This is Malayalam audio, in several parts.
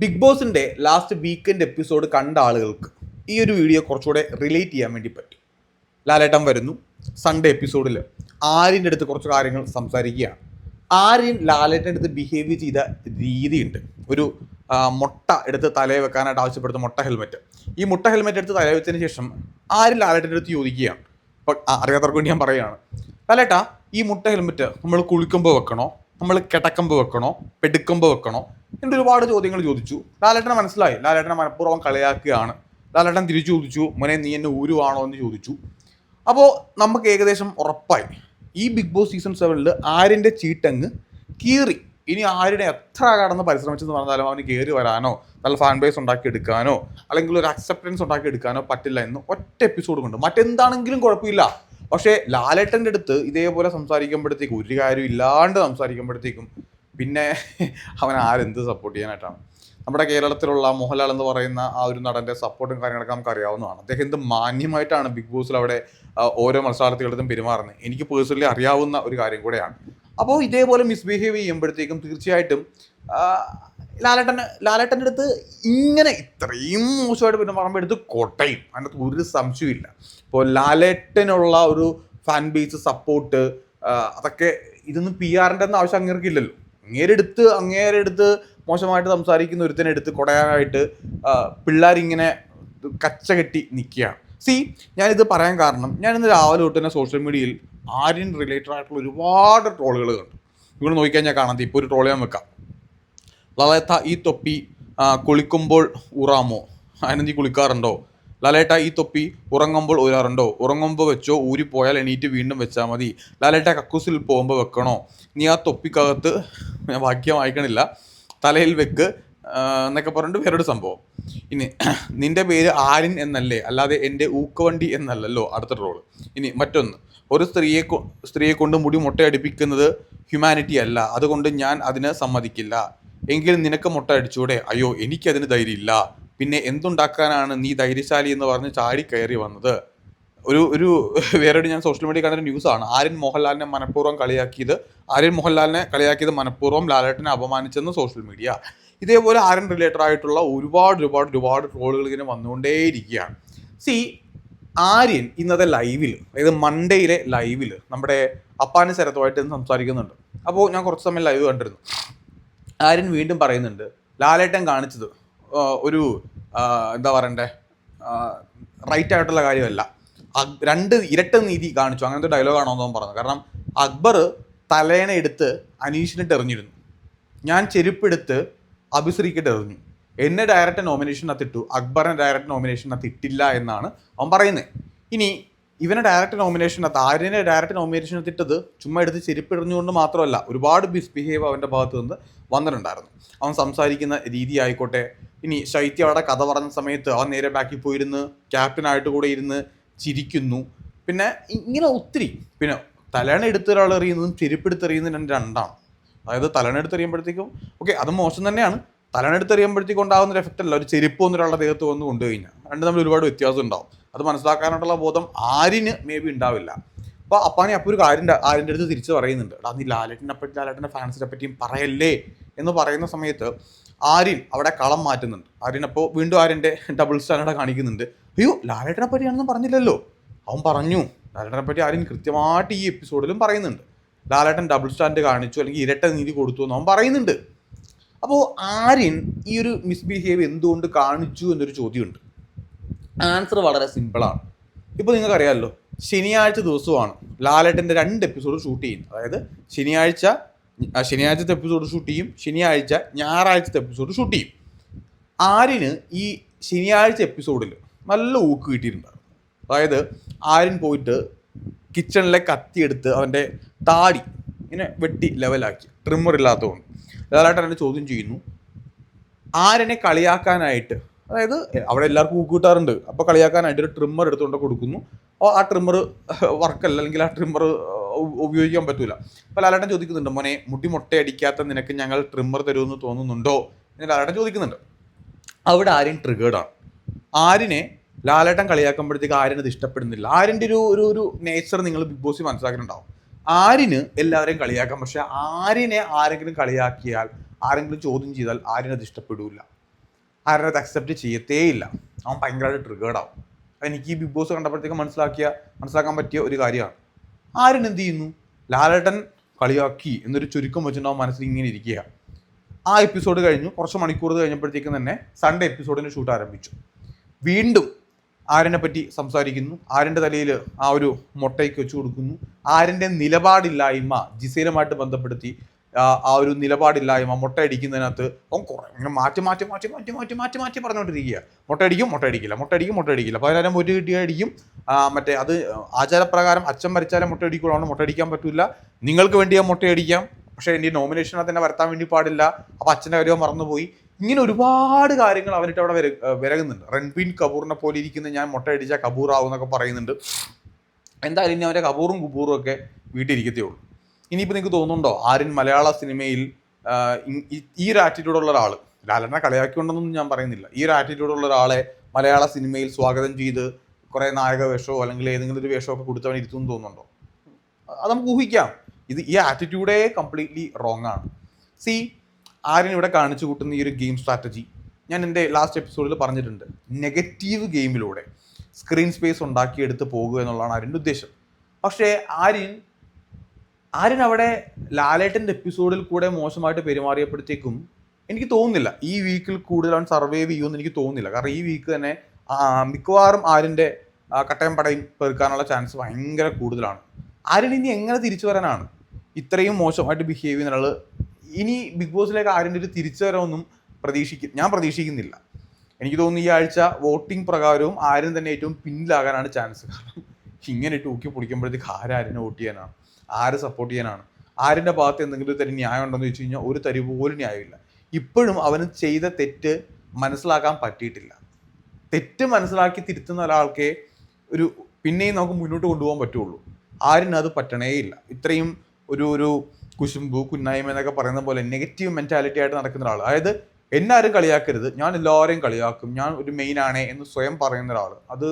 ബിഗ് ബോസിന്റെ ലാസ്റ്റ് വീക്കെൻഡ് എപ്പിസോഡ് കണ്ട ആളുകൾക്ക് ഈ ഒരു വീഡിയോ കുറച്ചുകൂടെ റിലേറ്റ് ചെയ്യാൻ വേണ്ടി പറ്റും. ലാലേട്ടൻ വരുന്നു. സൺഡേ എപ്പിസോഡിൽ ആര്യന്റെ അടുത്ത് കുറച്ച് കാര്യങ്ങൾ സംസാരിക്കുകയാണ്. ആര്യൻ ലാലേട്ടന്റെ അടുത്ത് ബിഹേവ് ചെയ്ത രീതിയുണ്ട്. ഒരു മുട്ട എടുത്ത് തലയിൽ വെക്കാനായിട്ട് ആവശ്യപ്പെടുന്ന മുട്ട ഹെൽമെറ്റ് ഈ മുട്ട ഹെൽമെറ്റ് എടുത്ത് തലയിൽ വെച്ചതിന് ശേഷം ആര്യൻ ലാലേട്ടന്റെ അടുത്ത് ചോദിക്കുകയാണ്. അപ്പോൾ അറിയാത്തവർക്ക് വേണ്ടി ഞാൻ പറയുകയാണ്. ലാലേട്ടാ ഈ മുട്ട ഹെൽമെറ്റ് നമ്മൾ കുളിക്കുമ്പോൾ വെക്കണോ? നമ്മൾ കിടക്കുമ്പോൾ വെക്കണോ? പെടുക്കുമ്പോൾ വെക്കണോ? എന്റെ ഒരുപാട് ചോദ്യങ്ങൾ ചോദിച്ചു. ലാലേട്ടനെ മനസ്സിലായി. ലാലേട്ടനെ മനഃപൂർവം കളിയാക്കുകയാണ്. ലാലേട്ടൻ തിരിച്ചു ചോദിച്ചു മോനെ നീ എന്നെ ഊരുവാണോ? എന്ന് ചോദിച്ചു. അപ്പോൾ നമുക്ക് ഏകദേശം ഉറപ്പായി. ഈ ബിഗ് ബോസ് സീസൺ സെവനിൽ ആര്യന്റെ ചീട്ടങ്ങ് കീറി. ഇനി ആരുടെ എത്ര കടന്ന് പരിശ്രമിച്ചെന്ന് പറഞ്ഞാലും അവന് കയറി വരാനോ നല്ല ഫാൻ ബേസ് ഉണ്ടാക്കിയെടുക്കാനോ അല്ലെങ്കിൽ ഒരു അക്സെപ്റ്റൻസ് ഉണ്ടാക്കിയെടുക്കാനോ പറ്റില്ല എന്ന് ഒറ്റ എപ്പിസോഡ് കൊണ്ട്. മറ്റെന്താണെങ്കിലും കുഴപ്പമില്ല. പക്ഷേ ലാലേട്ടന്റെ അടുത്ത് ഇതേപോലെ സംസാരിക്കുമ്പോഴത്തേക്കും ഒരു കാര്യം ഇല്ലാണ്ട് സംസാരിക്കുമ്പോഴത്തേക്കും പിന്നെ അവൻ ആരെന്ത് സപ്പോർട്ട് ചെയ്യാനായിട്ടാണ്? നമ്മുടെ കേരളത്തിലുള്ള മോഹൻലാൽ എന്ന് പറയുന്ന ആ ഒരു നടന്റെ സപ്പോർട്ടും കാര്യങ്ങളൊക്കെ നമുക്ക് അറിയാവുന്നതാണ് അദ്ദേഹം എന്ത് മാന്യമായിട്ടാണ് ബിഗ് ബോസിൽ അവിടെ ഓരോ മത്സരാർത്ഥികളടുത്തും പെരുമാറുന്നത്. എനിക്ക് പേഴ്സണലി അറിയാവുന്ന ഒരു കാര്യം കൂടെയാണ്. അപ്പോൾ ഇതേപോലെ മിസ്ബിഹേവ് ചെയ്യുമ്പോഴത്തേക്കും തീർച്ചയായിട്ടും ലാലേട്ടൻ ലാലേട്ടന്റെ അടുത്ത് ഇങ്ങനെ ഇത്രയും മോശമായിട്ട് പെരുമാറുമ്പോൾ എടുത്ത് കോട്ടയും. അതിനകത്ത് ഒരു സംശയമില്ല ഇപ്പോൾ ലാലേട്ടനുള്ള ഒരു ഫാൻ ബേസ് സപ്പോർട്ട് അതൊക്കെ ഇതൊന്നും പി ആറിന്റെ ഒന്നും ആവശ്യം അങ്ങേർക്കില്ലല്ലോ. അങ്ങേരെടുത്ത് അങ്ങേരെടുത്ത് മോശമായിട്ട് സംസാരിക്കുന്ന ഒരുത്തിനെടുത്ത് കൊടയാനായിട്ട് പിള്ളേരിങ്ങനെ കച്ച കെട്ടി നിൽക്കുകയാണ് സി ഞാനിത് പറയാൻ കാരണം ഞാൻ ഞാനിന്ന് രാവിലെ തൊട്ട് തന്നെ സോഷ്യൽ മീഡിയയിൽ ആര്യൻ റിലേറ്റഡ് ആയിട്ടുള്ള ഒരുപാട് ട്രോളുകൾ കണ്ടു. ഇവിടെ നോക്കിക്കഴിഞ്ഞാൽ കാണാതെ ഇപ്പോൾ ഒരു ട്രോൾ ഞാൻ വെക്കാം. ലളയത്ത ഈ തൊപ്പി കുളിക്കുമ്പോൾ ഉറാമോ? അതിനെന്തി കുളിക്കാറുണ്ടോ? ലാലേട്ട ഈ തൊപ്പി ഉറങ്ങുമ്പോൾ ഊരാറുണ്ടോ ഉറങ്ങുമ്പോൾ വെച്ചോ? ഊരിപ്പോയാൽ എണീറ്റ് വീണ്ടും വെച്ചാൽ മതി. ലാലേട്ട കക്കൂസിൽ പോകുമ്പോൾ വെക്കണോ? നീ ആ തൊപ്പിക്കകത്ത് ഞാൻ വാക്യം വായിക്കണില്ല. തലയിൽ വെക്ക് എന്നൊക്കെ പറഞ്ഞിട്ട് വേറൊരു സംഭവം. ഇനി നിന്റെ പേര് ആര്യൻ എന്നല്ലേ? അല്ലാതെ എന്റെ ഊക്കവണ്ടി എന്നല്ലല്ലോ അടുത്ത ട്രോൾ ഇനി മറ്റൊന്ന്. ഒരു സ്ത്രീയെ സ്ത്രീയെ കൊണ്ട് മുടി മുട്ടയടിപ്പിക്കുന്നത് ഹ്യൂമാനിറ്റി അല്ല. അതുകൊണ്ട് ഞാൻ അതിന് സമ്മതിക്കില്ല. എങ്കിൽ നിനക്ക് മുട്ട അടിച്ചൂടെ അയ്യോ എനിക്കതിന് ധൈര്യമില്ല. പിന്നെ എന്തുണ്ടാക്കാനാണ് നീ ധൈര്യശാലി എന്ന് പറഞ്ഞ് ചാടി കയറി വന്നത്? ഒരു ഒരു വേറൊരു ഞാൻ സോഷ്യൽ മീഡിയ കണ്ട ന്യൂസാണ് ആര്യൻ മോഹൻലാലിനെ മനഃപൂർവം കളിയാക്കിയത് ആര്യൻ മോഹൻലാലിനെ കളിയാക്കിയത് മനഃപൂർവം ലാലേട്ടനെ അപമാനിച്ചെന്ന് സോഷ്യൽ മീഡിയ ഇതേപോലെ ആര്യൻ റിലേറ്റഡ് ആയിട്ടുള്ള ഒരുപാട് ഒരുപാട് ഒരുപാട് ട്രോളുകൾ ഇങ്ങനെ വന്നുകൊണ്ടേയിരിക്കുകയാണ്. സി ആര്യൻ ഇന്നത്തെ ലൈവിൽ അതായത് മൺഡേയിലെ ലൈവിൽ നമ്മുടെ അപ്പാനി ശരത്തുമായിട്ട് സംസാരിക്കുന്നുണ്ട്. അപ്പോൾ ഞാൻ കുറച്ച് സമയം ലൈവ് കണ്ടിരുന്നു. ആര്യൻ വീണ്ടും പറയുന്നുണ്ട് ലാലേട്ടൻ കാണിച്ചത് ഒരു എന്താ പറയണ്ടേ? റൈറ്റ് ആയിട്ടുള്ള കാര്യമല്ല. രണ്ട് ഇരട്ട നീതി കാണിച്ചു. അങ്ങനത്തെ ഡയലോഗാണോ എന്നോ അവൻ പറഞ്ഞത് കാരണം അക്ബർ തലേനെ എടുത്ത് അനീഷിനിട്ട് എറിഞ്ഞിരുന്നു ഞാൻ ചെരുപ്പെടുത്ത് അഭിശ്രീക്കിട്ട് എറിഞ്ഞു എന്നെ ഡയറക്റ്റ് നോമിനേഷനകത്ത് ഇട്ടു അക്ബറിനെ ഡയറക്റ്റ് നോമിനേഷനകത്ത് ഇട്ടില്ല എന്നാണ് അവൻ പറയുന്നത്. ഇനി ഇവനെ ഡയറക്റ്റ് നോമിനേഷനകത്ത് ആര്യനെ ഡയറക്റ്റ് നോമിനേഷനകത്ത് ഇട്ടത് ചുമ്മാ എടുത്ത് ചെരുപ്പിടഞ്ഞുകൊണ്ട് മാത്രമല്ല ഒരുപാട് മിസ്ബിഹേവ് അവന്റെ ഭാഗത്ത് നിന്ന് വന്നിട്ടുണ്ടായിരുന്നു. അവൻ സംസാരിക്കുന്ന രീതി ആയിക്കോട്ടെ. ഇനി ശൈത്യ അവിടെ കഥ പറഞ്ഞ സമയത്ത് അവൻ നേരെ ബാക്കിൽ പോയിരുന്ന് ക്യാപ്റ്റനായിട്ട് കൂടെ ഇരുന്ന് ചിരിക്കുന്നു. പിന്നെ ഇങ്ങനെ ഒത്തിരി. പിന്നെ തലേണ എടുത്ത ഒരാൾ എറിയുന്നതും ചെരുപ്പെടുത്തെറിയുന്നതും രണ്ട് രണ്ടാണ്. അതായത് തലേണ എടുത്തെറിയുമ്പോഴത്തേക്കും ഓക്കെ അത് മോശം തന്നെയാണ്. തലേണ എറിയുമ്പോഴത്തേക്ക് ഉണ്ടാകുന്ന ഒരു എഫക്റ്റ് അല്ല. ഒരു ചെരുപ്പ് ഒന്നും ഒരാളുടെ ദേഹത്ത് വന്ന് കൊണ്ടുകഴിഞ്ഞാൽ രണ്ട് തമ്മിൽ ഒരുപാട് വ്യത്യാസം ഉണ്ടാവും. അത് മനസ്സിലാക്കാനായിട്ടുള്ള ബോധം ആരിന് മേ ബി ഉണ്ടാവില്ല. അപ്പോൾ അപ്പാനെ അപ്പോൾ ഒരു കാര്യം ആരിന്റെ അടുത്ത് തിരിച്ച് പറയുന്നുണ്ട്. എടാ നീ ലാലേട്ടിനെ പറ്റി ലാലേട്ടിന്റെ ഫാൻസിനെ പറ്റിയും പറയല്ലേ? എന്ന് പറയുന്ന സമയത്ത് ആര്യൻ അവിടെ കളം മാറ്റുന്നുണ്ട്. ആര്യൻ അപ്പോൾ വീണ്ടും ആര്യന്റെ ഡബിൾ സ്റ്റാൻഡേർഡ് കാണിക്കുന്നുണ്ട്. അയ്യോ ലാലേട്ടനെ പറ്റിയാണെന്ന് പറഞ്ഞില്ലല്ലോ. അവൻ പറഞ്ഞു. ലാലേട്ടനെ പറ്റി ആര്യൻ കൃത്യമായിട്ട് ഈ എപ്പിസോഡിലും പറയുന്നുണ്ട്. ലാലേട്ടൻ ഡബിൾ സ്റ്റാൻഡ് കാണിച്ചു അല്ലെങ്കിൽ ഇരട്ട നീതി കൊടുത്തു എന്ന് അവൻ പറയുന്നുണ്ട്. അപ്പോൾ ആര്യൻ ഈ ഒരു മിസ്ബിഹേവ് എന്തുകൊണ്ട് കാണിച്ചു എന്നൊരു ചോദ്യമുണ്ട്. ആൻസർ വളരെ സിമ്പിളാണ് ഇപ്പോൾ നിങ്ങൾക്കറിയാമല്ലോ ശനിയാഴ്ച ദിവസമാണ് ലാലേട്ടന്റെ രണ്ട് എപ്പിസോഡ് ഷൂട്ട് ചെയ്യുന്നത്. അതായത് ശനിയാഴ്ച ശനിയാഴ്ചത്തെ എപ്പിസോഡ് ഷൂട്ട് ചെയ്യും ശനിയാഴ്ച ഞായറാഴ്ചത്തെ എപ്പിസോഡ് ഷൂട്ട് ചെയ്യും. ആര്യന് ഈ ശനിയാഴ്ച എപ്പിസോഡിൽ നല്ല ഊക്ക് കിട്ടിയിട്ടുണ്ടായിരുന്നു. അതായത് ആര്യൻ പോയിട്ട് കിച്ചണിലെ കത്തിയെടുത്ത് അവന്റെ താടി ഇങ്ങനെ വെട്ടി ലെവലാക്കി ട്രിമ്മർ ഇല്ലാത്തതുകൊണ്ട്. ലാലേട്ടൻ എന്നെ ചോദ്യം ചെയ്യുന്നു? ആരനെ കളിയാക്കാനായിട്ട്? അതായത് അവിടെ എല്ലാവർക്കും ഊക്ക് അപ്പം കളിയാക്കാനായിട്ട് ഒരു ട്രിമ്മർ എടുത്തുകൊണ്ട് കൊടുക്കുന്നു. ആ ട്രിമ്മർ വർക്കല്ല അല്ലെങ്കിൽ ആ ട്രിമ്മർ ഉപയോഗിക്കാൻ പറ്റൂല. അപ്പോൾ ലാലേട്ടൻ ചോദിക്കുന്നുണ്ട് മോനെ മുടി മുട്ടയടിക്കാത്ത നിനക്ക് ഞങ്ങൾ ട്രിമ്മർ തരുമെന്ന് തോന്നുന്നുണ്ടോ? എന്ന് ലാലേട്ടൻ ചോദിക്കുന്നുണ്ട്. അവിടെ ആര്യൻ ട്രിഗേർഡാണ് ആരിനെ ലാലേട്ടൻ കളിയാക്കുമ്പോഴത്തേക്ക് ആരും അത് ഇഷ്ടപ്പെടുന്നില്ല. ആര്യന്റെ ഒരു ഒരു ഒരു നേച്ചർ നിങ്ങൾ ബിഗ് ബോസിൽ മനസ്സിലാക്കിയിട്ടുണ്ടാവും. ആര്യന് എല്ലാവരെയും കളിയാക്കാം? പക്ഷെ ആരിനെ ആരെങ്കിലും കളിയാക്കിയാൽ ആരെങ്കിലും ചോദ്യം ചെയ്താൽ ആര്യന് അത് ഇഷ്ടപ്പെടില്ല ആരും അത് അക്സെപ്റ്റ് ചെയ്യത്തേയില്ല. അവൻ ഭയങ്കരമായിട്ട് ട്രിഗേർഡ് ആവും. എനിക്ക് ഈ ബിഗ് ബോസ് കണ്ടപ്പോഴത്തേക്ക് മനസ്സിലാക്കിയ മനസ്സിലാക്കാൻ പറ്റിയ ഒരു കാര്യമാണ്. ആര്യൻ എന്ത് ചെയ്യുന്നു? ലാലേട്ടൻ കളിയാക്കി എന്നൊരു ചുരുക്കം വെച്ചിട്ടുണ്ടാവും മനസ്സിൽ ഇങ്ങനെ ഇരിക്കുക ആ എപ്പിസോഡ് കഴിഞ്ഞു. കുറച്ച് മണിക്കൂർ കഴിഞ്ഞപ്പോഴത്തേക്കും തന്നെ സൺഡേ എപ്പിസോഡിന് ഷൂട്ട് ആരംഭിച്ചു. വീണ്ടും ആര്യനെ പറ്റി സംസാരിക്കുന്നു. ആരന്റെ തലയിൽ ആ ഒരു മുട്ടയ്ക്ക് വെച്ച് കൊടുക്കുന്നു. ആരന്റെ നിലപാടില്ലായ്മ ജിസേലുമായിട്ട് ബന്ധപ്പെടുത്തി ആ ഒരു നിലപാടില്ലായ്മ മുട്ട അടിക്കുന്നതിനകത്ത് അവൻ കുറേ ഇങ്ങനെ മാറ്റി മാറ്റി മാറ്റി മാറ്റി മാറ്റി മാറ്റി മാറ്റി പറഞ്ഞുകൊണ്ടിരിക്കുക മുട്ട അടിക്കും മുട്ട അടിക്കില്ല മുട്ട അടിക്കും മുട്ട അടിക്കില്ല പതിനായിരം ഒരു കിട്ടിയ അടിക്കും ആ, മറ്റേ അത് ആചാരപ്രകാരം അച്ഛൻ മരിച്ചാലേ മുട്ട അടിക്കുകയാണ് മുട്ട അടിക്കാൻ പറ്റില്ല നിങ്ങൾക്ക് വേണ്ടി ഞാൻ മുട്ട അടിക്കാം പക്ഷേ എന്റെ നോമിനേഷനകത്ത് തന്നെ വരുത്താൻ വേണ്ടി പാടില്ല. അപ്പോൾ അച്ഛന്റെ കാര്യവും മറന്നുപോയി. ഇങ്ങനെ ഒരുപാട് കാര്യങ്ങൾ അവരിട്ട് അവിടെ വിര വിരകുന്നുണ്ട്. റൺബീൻ കപൂറിനെ പോലെ ഇരിക്കുന്ന ഞാൻ മുട്ട അടിച്ചാൽ കപൂർ ആവും എന്നൊക്കെ പറയുന്നുണ്ട്. എന്തായാലും ഇനി അവന്റെ കപൂറും കുപൂറും ഒക്കെ വീട്ടിലിരിക്കത്തേ ഉള്ളൂ. ഇനിയിപ്പോൾ നിങ്ങൾക്ക് തോന്നുന്നുണ്ടോ? ആര്യൻ മലയാള സിനിമയിൽ ഈ- ഒരു ആറ്റിറ്റ്യൂഡുള്ള ഒരാൾ ലാലനെ കളിയാക്കിക്കൊണ്ടെന്നൊന്നും ഞാൻ പറയുന്നില്ല. ഈ ഒരു ആറ്റിറ്റ്യൂഡുള്ള ഒരാളെ മലയാള സിനിമയിൽ സ്വാഗതം ചെയ്ത് കുറേ നായക വേഷമോ അല്ലെങ്കിൽ ഏതെങ്കിലും ഒരു വേഷമോ ഒക്കെ കൊടുത്തവൻ ഇരുത്തുമെന്ന് തോന്നുന്നുണ്ടോ? അത് നമുക്ക് ഊഹിക്കാം. ഇത് ഈ ആറ്റിറ്റ്യൂഡേ കംപ്ലീറ്റ്ലി റോങ് ആണ്. സി ആര്യൻ ഇവിടെ കാണിച്ചു കൂട്ടുന്ന ഈ ഒരു ഗെയിം സ്ട്രാറ്റജി ഞാൻ എന്റെ ലാസ്റ്റ് എപ്പിസോഡിൽ പറഞ്ഞിട്ടുണ്ട്. നെഗറ്റീവ് ഗെയിമിലൂടെ സ്ക്രീൻ സ്പേസ് ഉണ്ടാക്കിയെടുത്ത് പോകുക എന്നുള്ളതാണ് ആര്യന്റെ ഉദ്ദേശം. പക്ഷേ ആര്യൻ ആര്യൻ അവിടെ ലാലേട്ടന്റെ എപ്പിസോഡിൽ കൂടെ മോശമായിട്ട് പെരുമാറിയപ്പോഴത്തേക്കും എനിക്ക് തോന്നുന്നില്ല. ഈ വീക്കിൽ കൂടുതൽ അവൻ സർവൈവ് ചെയ്യുമെന്ന് എനിക്ക് തോന്നുന്നില്ല. കാരണം ഈ വീക്ക് തന്നെ മിക്കവാറും ആര്യന്റെ കട്ടയം പടയും പെറുക്കാനുള്ള ചാൻസ് ഭയങ്കര കൂടുതലാണ്. ആര്യൻ ഇനി എങ്ങനെ തിരിച്ചു വരാനാണ്? ഇത്രയും മോശമായിട്ട് ബിഹേവ് ചെയ്യുന്ന ആൾ ഇനി ബിഗ് ബോസിലേക്ക് ആരുടെ ഒരു തിരിച്ചുവരവൊന്നും പ്രതീക്ഷിക്കും ഞാൻ പ്രതീക്ഷിക്കുന്നില്ല. എനിക്ക് തോന്നുന്നു ഈ ആഴ്ച വോട്ടിംഗ് പ്രകാരവും ആരും തന്നെ ഏറ്റവും പിന്നിലാകാനാണ് ചാൻസ് കാരണം ഇങ്ങനെ ടൂക്കി പൊടിക്കുമ്പോഴത്തേക്ക് ആരാരിനെ വോട്ട് ചെയ്യാനാണ്? ആര് സപ്പോർട്ട് ചെയ്യാനാണ്? ആരിന്റെ ഭാഗത്ത് എന്തെങ്കിലും തരി ന്യായം ഉണ്ടെന്ന് ചോദിച്ചു കഴിഞ്ഞാൽ ഒരു തരി പോലും ന്യായമില്ല. ഇപ്പോഴും അവന് ചെയ്ത തെറ്റ് മനസ്സിലാക്കാൻ പറ്റിയിട്ടില്ല. തെറ്റ് മനസ്സിലാക്കി തിരുത്തുന്ന ഒരാൾക്കേ ഒരു പിന്നെയും നമുക്ക് മുന്നോട്ട് കൊണ്ടുപോകാൻ പറ്റുള്ളൂ. ആരിനും അത് പറ്റണേയില്ല. ഇത്രയും ഒരു ഒരു കുശുമ്പു കുന്നായ്മ എന്നൊക്കെ പറയുന്ന പോലെ നെഗറ്റീവ് മെന്റാലിറ്റി ആയിട്ട് നടക്കുന്ന ഒരാൾ അതായത് എന്നാരും കളിയാക്കരുത്. ഞാൻ എല്ലാവരെയും കളിയാക്കും. ഞാൻ ഒരു മെയിൻ ആണ് എന്ന് സ്വയം പറയുന്ന ഒരാൾ അത്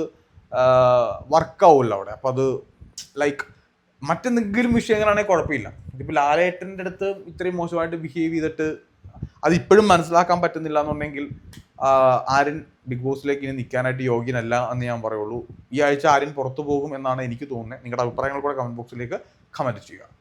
വർക്കാവില്ല അവിടെ. അപ്പം അത് ലൈക്ക് മറ്റെന്തെങ്കിലും വിഷയങ്ങളാണെങ്കിൽ കുഴപ്പമില്ല. ഇതിപ്പോൾ ലാലേട്ടന്റെ അടുത്ത് ഇത്രയും മോശമായിട്ട് ബിഹേവ് ചെയ്തിട്ട് അത് ഇപ്പോഴും മനസ്സിലാക്കാൻ പറ്റുന്നില്ല എന്നുണ്ടെങ്കിൽ ആരൻ ബിഗ് ബോസിലേക്ക് ഇനി നിൽക്കാനായിട്ട് യോഗ്യനല്ല എന്ന് ഞാൻ പറയുള്ളൂ. ഈ ആഴ്ച ആര്യൻ പുറത്തു പോകും എന്നാണ് എനിക്ക് തോന്നുന്നത്. നിങ്ങളുടെ അഭിപ്രായങ്ങൾ കൂടെ കമന്റ് ബോക്സിലേക്ക് കമന്റ് ചെയ്യുക.